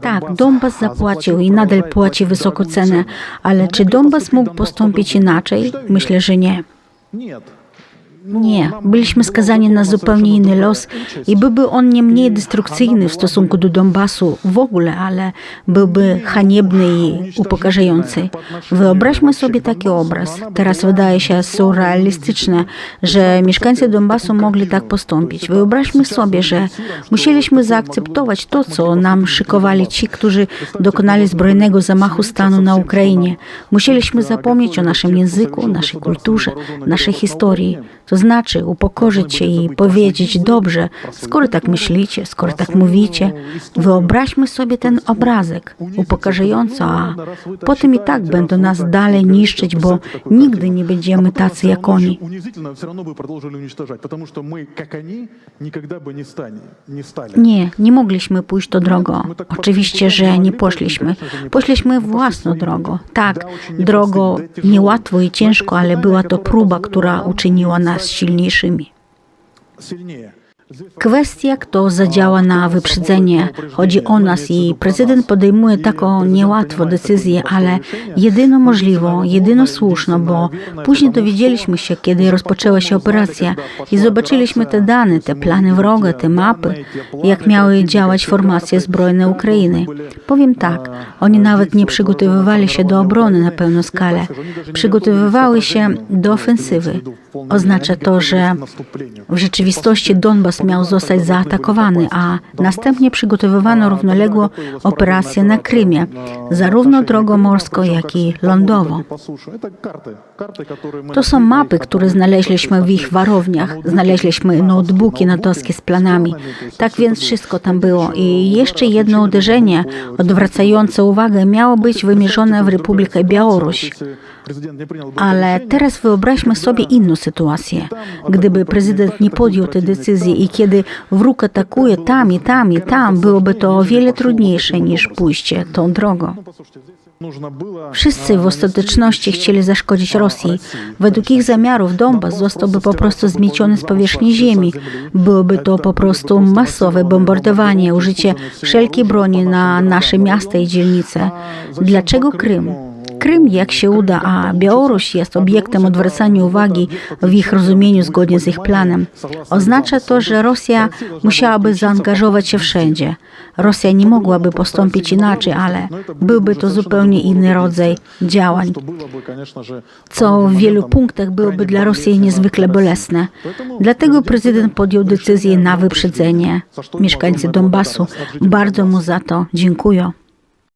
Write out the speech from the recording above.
Tak, Donbas zapłacił i nadal płaci wysoką cenę, ale czy Donbas mógł postąpić inaczej? Myślę, że nie. Nie, byliśmy skazani na zupełnie inny los i byłby on nie mniej destrukcyjny w stosunku do Donbasu w ogóle, ale byłby haniebny i upokarzający. Wyobraźmy sobie taki obraz. Teraz wydaje się surrealistyczne, że mieszkańcy Donbasu mogli tak postąpić. Wyobraźmy sobie, że musieliśmy zaakceptować to, co nam szykowali ci, którzy dokonali zbrojnego zamachu stanu na Ukrainie. Musieliśmy zapomnieć o naszym języku, naszej kulturze, naszej historii. To to znaczy upokorzyć się i powiedzieć, dobrze, skoro tak myślicie, skoro tak mówicie, wyobraźmy sobie ten obrazek upokarzająco, a potem i tak będą nas dalej niszczyć, bo nigdy nie będziemy tacy jak oni. Nie, nie mogliśmy pójść tą drogą. Oczywiście, że nie poszliśmy. Poszliśmy własną drogą. Tak, drogą niełatwo i ciężko, ale była to próba, która uczyniła nas с сильнейшими. Kwestia, kto zadziała na wyprzedzenie. Chodzi o nas i prezydent podejmuje taką niełatwą decyzję, ale jedyną możliwą, jedyną słuszną, bo później dowiedzieliśmy się, kiedy rozpoczęła się operacja i zobaczyliśmy te dane, te plany wroga, te mapy, jak miały działać formacje zbrojne Ukrainy. Powiem tak, oni nawet nie przygotowywali się do obrony na pełną skalę. Przygotowywały się do ofensywy. Oznacza to, że w rzeczywistości Donbas miał zostać zaatakowany, a następnie przygotowywano równoległą operację na Krymie, zarówno drogą morską, jak i lądową. To są mapy, które znaleźliśmy w ich warowniach. Znaleźliśmy notebooki natowskie z planami. Tak więc wszystko tam było. I jeszcze jedno uderzenie odwracające uwagę miało być wymierzone w Republikę Białoruś. Ale teraz wyobraźmy sobie inną sytuację. Gdyby prezydent nie podjął tej decyzji i kiedy wróg atakuje tam i tam i tam, byłoby to o wiele trudniejsze niż pójście tą drogą. Wszyscy w ostateczności chcieli zaszkodzić Rosji. Według ich zamiarów Donbas zostałby po prostu zmieciony z powierzchni ziemi. Byłoby to po prostu masowe bombardowanie, użycie wszelkiej broni na nasze miasta i dzielnice. Dlaczego Krym? Krym jak się uda, a Białoruś jest obiektem odwracania uwagi w ich rozumieniu zgodnie z ich planem. Oznacza to, że Rosja musiałaby zaangażować się wszędzie. Rosja nie mogłaby postąpić inaczej, ale byłby to zupełnie inny rodzaj działań, co w wielu punktach byłoby dla Rosji niezwykle bolesne. Dlatego prezydent podjął decyzję na wyprzedzenie. Mieszkańcy Donbasu bardzo mu za to dziękują.